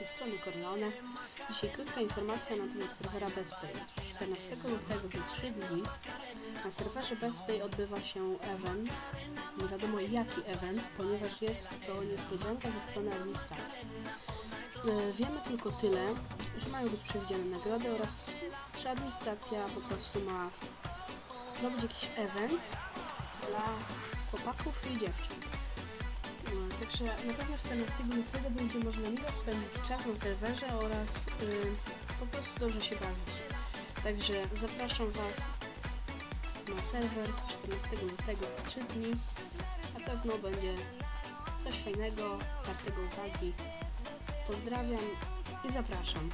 tej strony Corleone. Dzisiaj krótka informacja na temat serwera BestPay. 14 lutego za 3 dni na serwerze BestPay odbywa się event. Nie wiadomo jaki event, ponieważ jest to niespodzianka ze strony administracji. E, Wiemy tylko tyle, że mają być przewidziane nagrody oraz że administracja po prostu ma zrobić jakiś event dla chłopaków i dziewcząt. Także na pewno 14 lutego będzie można miło spędzić czas na serwerze oraz y, po prostu dobrze się bawić. Także zapraszam Was na serwer 14 lutego za 3 dni. Na pewno będzie coś fajnego, wartego uwagi. Pozdrawiam i zapraszam.